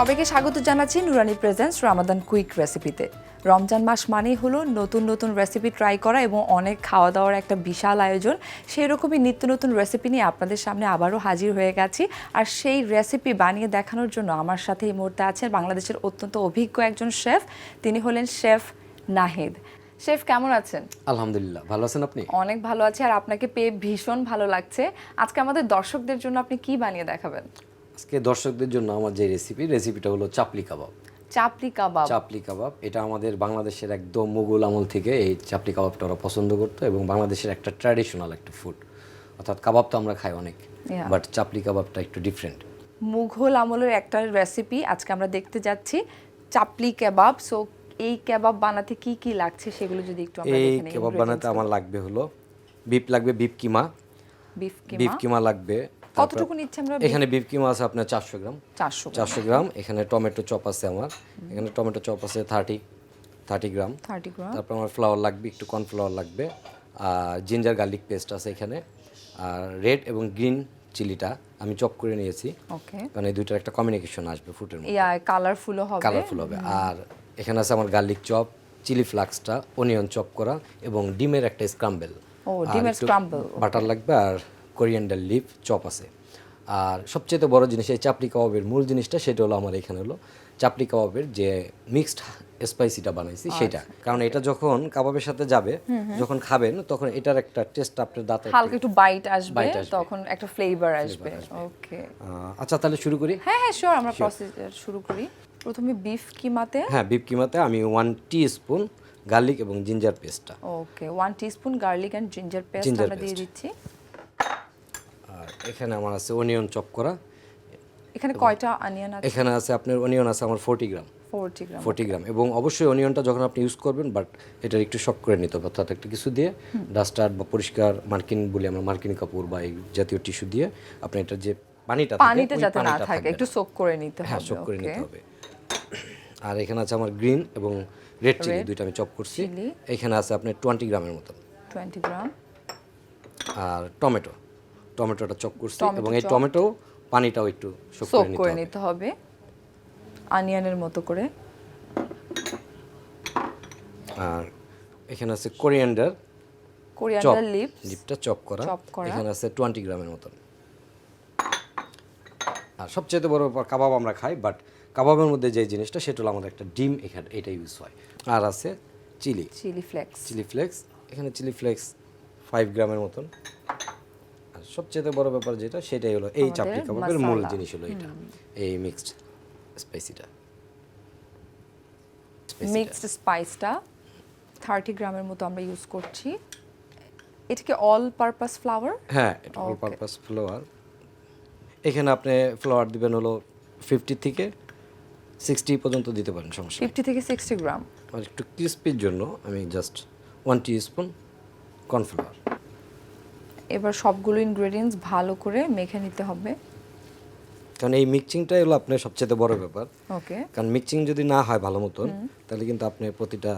সবাইকে স্বাগত জানাচ্ছি নুরানি প্রেজেন্টস রামাদান কুইক রেসিপিতে রমজান মাস মানেই হলো নতুন নতুন রেসিপি ট্রাই করা এবং অনেক খাওয়া দাওয়ার একটা বিশাল আয়োজন। সেই রকমই নিত্য নতুন রেসিপি নিয়ে আপনাদের সামনে আবারও হাজির হয়ে গেছি। আর সেই রেসিপি বানিয়ে দেখানোর জন্য আমার সাথে এই মুহূর্তে আছেন বাংলাদেশের অত্যন্ত অভিজ্ঞ একজন শেফ তিনি হলেন শেফ নাহিদ। শেফ কেমন আছেন? আলহামদুলিল্লাহ ভালো আছেন আপনি? অনেক ভালো আছি আর আপনাকে পেয়ে ভীষণ ভালো লাগছে। আজকে আমাদের দর্শকদের জন্য আপনি কি বানিয়ে দেখাবেন? আজকে দর্শকদের জন্য আমার যে রেসিপি রেসিপিটা হলো চাপলি কাবাব। চাপলি কাবাব। চাপলি কাবাব এটা আমাদের বাংলাদেশের একদম মুঘল আমল থেকে এই চাপলি কাবাবটা ওরা পছন্দ করতো এবং বাংলাদেশের একটা ট্র্যাডিশনাল একটা ফুড অর্থাৎ কাবাব তো আমরা খাই অনেক বাট চাপলি কাবাবটা একটু ডিফারেন্ট মুঘল আমলের একটা রেসিপি আজকে আমরা দেখতে যাচ্ছি চাপলি কেবাব। সো এই কেবাব বানাতে কি কি লাগছে সেগুলো যদি একটু আমরা এই কাবাব বানাতে আমার লাগবে হলো বিপ লাগবে বিপ কিমা। বিফ কিমা লাগবে কতটুকু নিচ্ছে আমরা এখানে বিপ কিমা আছে আপনার চারশো গ্রাম। চারশো চারশো গ্রাম এখানে টমেটো চপ আছে আমার। এখানে টমেটো চপ আছে thirty thirty gram. Thirty gram. তারপর আমার ফ্লাওয়ার লাগবে একটু কর্নফ্লাওয়ার লাগবে। আর জিঞ্জার গার্লিক পেস্ট আছে এখানে। আর রেড এবং গ্রিন চিলিটা আমি চপ করে নিয়েছি। ওকে। কারণ এই দুইটার একটা কমিউনিকেশন আসবে ফুটের মধ্যে। ইয়া কালারফুলও হবে। কালারফুল হবে। আর এখানে আছে আমার গার্লিক চপ চিলি ফ্লাক্সটা অনিয়ন চপ করা এবং ডিমের একটা স্ক্রাম্বেল। ও, ডিমের scramble, বাটার লাগবে আর কোরিয়ান্ডার লিফ চপ আছে। আর সবচেয়ে বড় জিনিস এই চাপড়ি কাবাবের মূল জিনিসটা সেটা হলো আমার এখানে হলো চাপড়ি কাবাবের যে মিক্সড স্পাইসিটা বানাইছি সেটা। কারণ এটা যখন কাবাবের সাথে যাবে যখন খাবেন তখন এটার একটা টেস্ট আপনার দাঁতে হালকা একটু বাইট আসবে তখন একটা ফ্লেভার আসবে। ওকে আচ্ছা তাহলে শুরু করি? হ্যাঁ হ্যাঁ শিওর আমরা প্রসেস শুরু করি। প্রথমে বিফ কিমাতে। হ্যাঁ বিফ কিমাতে আমি ওয়ান টি স্পুন গার্লিক এবং জিঞ্জার পেস্টটা okay one teaspoon garlic and ginger paste আমরা দিয়ে দিচ্ছি। আর এখানে আমার আছে অনিয়ন চপ করা এখানে কয়টা অনিয়ন আছে? এখানে আছে আপনার অনিয়ন আছে আমার forty gram forty gram forty gram এবং অবশ্যই অনিয়নটা যখন আপনি ইউজ করবেন বাট এটার একটু শক করে নিতে হবে অর্থাৎ একটা কিছু দিয়ে ডাস্টার বা পরিষ্কার মার্কিন বলি আমরা মার্কিন কাপড় বা এই জাতীয় টিস্যু দিয়ে আপনি এটার যে পানিটা পানিটা যাতে না থাকে একটু। সোক করে নিতে হ্যাঁ হবে শক করে নিতে হবে। আর এখানে আছে আমার গ্রিন এবং রেড চিলি দুইটা আমি চপ করছি। এখানে আছে আপনার টোয়েন্টি গ্রামের মতো 20 গ্রাম আর টমেটো টমেটোটা চপ করছি এবং এই টমেটো পানিটাও একটু সোক করে নিতে হবে। অনিয়নের মতো করে। আর এখানে আছে কোরিয়ান্ডার কোরিয়ান্ডার লিভ লিপটা চপ করা। এখানে আছে টোয়েন্টি গ্রামের মতন। আর সবচেয়ে বড় ব্যাপার কাবাব আমরা খাই বাট কাবাবের মধ্যে যে জিনিসটা সেটা হলো আমাদের একটা ডিম এখানে এটা ইউজ হয়। আর আছে chili chili flakes chili flakes এখানে চিলি ফ্লেক্স ফাইভ গ্রামের মতন। সবচেয়ে বড় ব্যাপার যেটা সেটাই হলো এই চাপটি কাবাবের মূল জিনিস হলো এটা। এই মিক্সড স্পাইসিটা মিক্সড স্পাইসটা থার্টি গ্রামের মতো আমরা ইউজ করছি। এটাকে অল পারপাস ফ্লাওয়ার হ্যাঁ এটা অল পারপাস ফ্লাওয়ার এখানে আপনি ফ্লাওয়ার দিবেন হলো ফিফটি থেকে সিক্সটি পর্যন্ত দিতে পারেন সমস্যা। ফিফটি থেকে সিক্সটি গ্রাম। আর একটু ক্রিস্পির জন্য আমি just one teaspoon cornflour এবার সবগুলো ইনগ্রেডিয়েন্টস ভালো করে মেখে নিতে হবে। কারণ এই মিক্সিংটাই হলো আপনার সবচেয়ে বড় ব্যাপার। ওকে কারণ মিক্সিং যদি না হয় ভালো মতন তাহলে কিন্তু আপনি প্রতিটা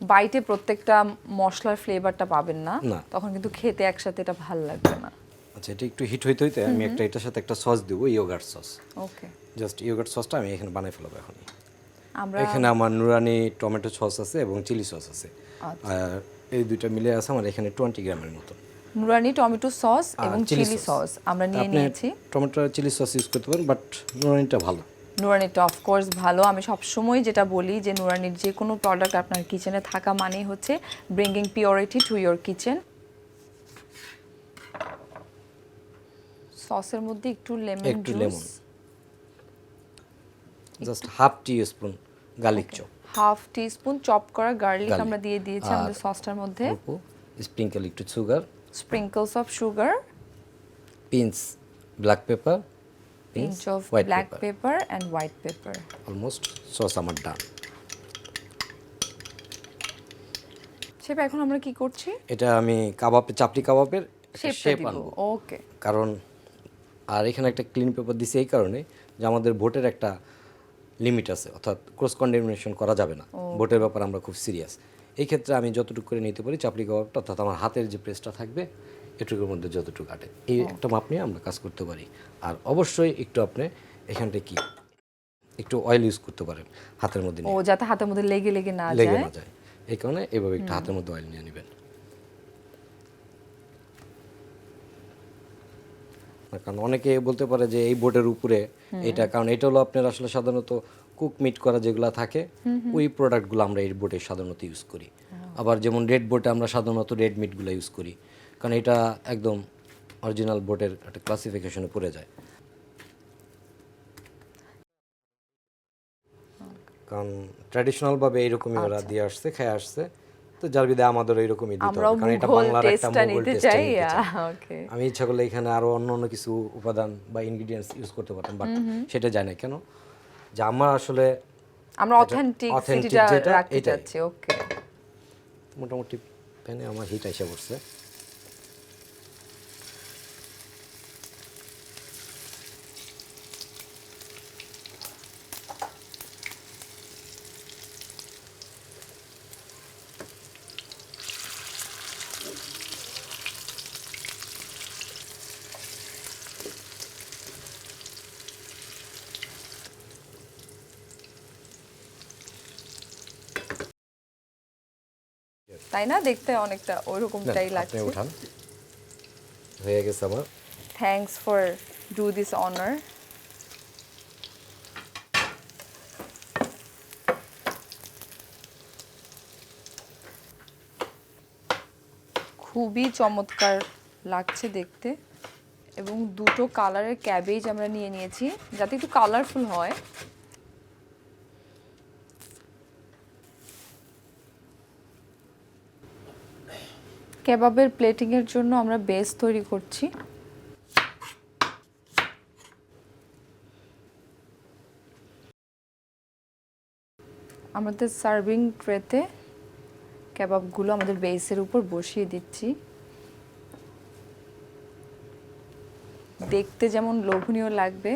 বাইটে প্রত্যেকটা মশলার ফ্লেভারটা পাবেন না। না। তখন কিন্তু খেতে একসাথে এটা ভালো লাগবে না। আচ্ছা এটা একটু হিট হইতে হইতে আমি একটা এটার সাথে একটা সস দেবো yogurt sauce okay just yogurt সসটা আমি এখানে বানাই ফেলব এখন আমরা এখানে আমার নুরানি টমেটো সস আছে এবং চিলি সস আছে। আচ্ছা। আর এই দুইটা মিলে আছে আমার এখানে টোয়েন্টি গ্রামের মতো নুরানি টমেটো সস এবং চিলি সস। আমরা নিয়ে নিয়েছি। টমেটো চিলি সস ইউজ করতে পারেন বাট নুরানিটা ভালো। নুরানিটা অফকোর্স ভালো। আমি সবসময় যেটা বলি যে নুরানির যে কোনো প্রোডাক্ট আপনার কিচেনে থাকা মানেই হচ্ছে bringing purity to your kitchen সসের মধ্যে একটু লেমন একটু juice lemon. Just half teaspoon garlic chop half teaspoon chop করা গার্লিক আমরা দিয়ে দিয়েছি আমাদের সসটার মধ্যে। স্প্রিঙ্কেল একটু sugar sprinkles of sugar pinch black pepper pinch of white black pepper pepper and white pepper almost sauce আমার ডান সেটা এখন আমরা কি করছি? এটা আমি কাবাবে চাপটি কাবাবের শেপ আনব। ওকে কারণ আর এখানে একটা ক্লিন পেপার দিছি এই কারণে যে আমাদের ভোটের একটা লিমিট আছে অর্থাৎ ক্রস কন্ডেমিনেশন করা যাবে না। ভোটের ব্যাপারে আমরা খুব সিরিয়াস এই ক্ষেত্রে আমি যতটুকু করে নিতে পারি চাপড়ি কাবাবটা অর্থাৎ আমার হাতের যে প্রেসটা থাকবে এটুকুর মধ্যে যতটুকু কাটে এই একটা মাপ নিয়ে আমরা কাজ করতে পারি। আর অবশ্যই একটু আপনি এখানটা কি একটু অয়েল ইউজ করতে পারেন হাতের মধ্যে ও যাতে হাতের মধ্যে লেগে লেগে না যায় লেগে যায়। না যায়। এই কারণে এভাবে একটু হাতের মধ্যে অয়েল নিয়ে নেবেন। কারণ অনেকে বলতে পারে যে এই বোর্ডের উপরে এটা কারণ এটা হলো আপনার আসলে সাধারণত কুক মিট করা যেগুলো থাকে ওই প্রোডাক্টগুলো আমরা এই বোর্ডে সাধারণত ইউজ করি। আবার যেমন রেড বোর্ডে আমরা সাধারণত রেড মিটগুলো ইউজ করি কারণ এটা একদম অরিজিনাল বোর্ডের একটা ক্লাসিফিকেশনে পড়ে যায়। কারণ ট্র্যাডিশনাল ভাবে এইরকমই ওরা দিয়ে আসছে খেয়ে আসছে। তো যার বিদায় আমাদের এইরকমই দিতে হবে কারণ এটা বাংলার একটা নিতে চাই ওকে আমি ইচ্ছা করলে এখানে আরও অন্য অন্য কিছু উপাদান বা ইনগ্রেডিয়েন্টস ইউজ করতে পারতাম বাট সেটা যায় না কেন। যে আমার আসলে আমরা অথেন্টিক সিটিটা রাখতে। চাচ্ছি ওকে মোটামুটি প্যানে আমার হিট এসে পড়ছে। তাই না? দেখতে অনেকটা আপনি লাগছে। উঠান। হয়ে গেছে আমার। Thanks for do this honour খুবই চমৎকার লাগছে দেখতে। এবং দুটো কালারের ক্যাবেজ আমরা নিয়ে নিয়েছি। যাতে একটু কালারফুল হয়। কেবাবের প্লেটিংয়ের জন্য আমরা বেস তৈরি করছি। আমাদের সার্ভিং ট্রেতে কেবাবগুলো আমাদের বেসের উপর বসিয়ে দিচ্ছি। দেখতে যেমন লোভনীয় লাগবে,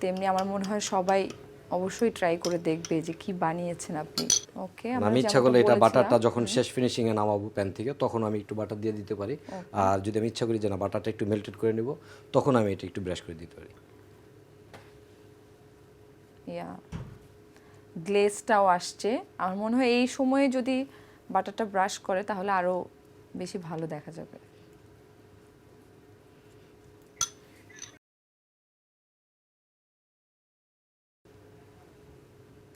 তেমনি আমার মনে হয় সবাই অবশ্যই ট্রাই করে দেখবে যে কি বানিয়েছেন আপনি। ওকে আমি ইচ্ছা করলে এটা বাটারটা যখন শেষ ফিনিশিং এ নামাবো প্যান থেকে তখন আমি একটু বাটার দিয়ে দিতে পারি। আর যদি আমি ইচ্ছা করি যে না বাটারটা একটু মেল্টেড করে নেব তখন আমি এটা একটু ব্রাশ করে দিতে পারি। ইয়া গ্লেজটাও আসছে। আমার মনে হয় এই সময়ে যদি বাটারটা ব্রাশ করে তাহলে আরও বেশি ভালো দেখা যাবে।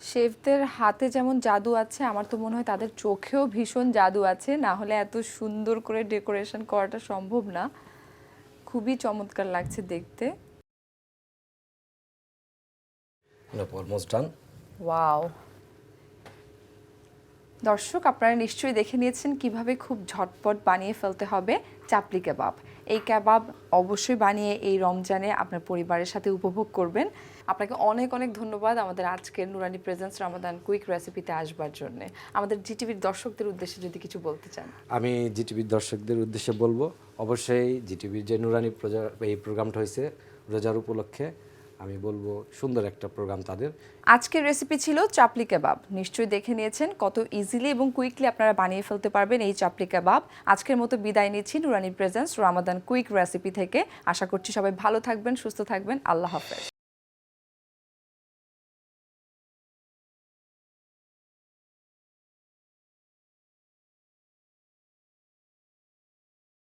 শেফদের হাতে যেমন জাদু আছে আমার তো মনে হয় তাদের চোখেও ভীষণ জাদু আছে। না হলে এত সুন্দর করে ডেকোরেশন করাটা সম্ভব না। খুবই চমৎকার লাগছে দেখতে। অলমোস্ট ডান ওয়াও দর্শক, আপনারা নিশ্চয়ই দেখে নিয়েছেন কীভাবে খুব ঝটপট বানিয়ে ফেলতে হবে চাপলি কাবাব। এই কাবাব অবশ্যই বানিয়ে এই রমজানে আপনার পরিবারের সাথে উপভোগ করবেন। আপনাকে অনেক অনেক ধন্যবাদ আমাদের আজকের নুরানি প্রেজেন্স রমাদান কুইক রেসিপিতে আসবার জন্য। আমাদের জিটিভির দর্শকদের উদ্দেশ্যে যদি কিছু বলতে চান। আমি জিটিভির দর্শকদের উদ্দেশ্যে বলব, অবশ্যই জিটিভির যে নুরানি এই প্রোগ্রামটা হয়েছে রোজার উপলক্ষে আমি বলব সুন্দর একটা প্রোগ্রাম তাদের। আজকের রেসিপি ছিল চাপলি কাবাব। নিশ্চয়ই দেখে নিয়েছেন কত ইজিলি এবং কুইকলি আপনারা বানিয়ে ফেলতে পারবেন এই চাপলি কাবাব। আজকের মতো বিদায় নিচ্ছি নুরানি প্রেজেন্স রামাদান কুইক রেসিপি থেকে। আশা করছি সবাই ভালো থাকবেন, সুস্থ থাকবেন। আল্লাহ হাফেজ।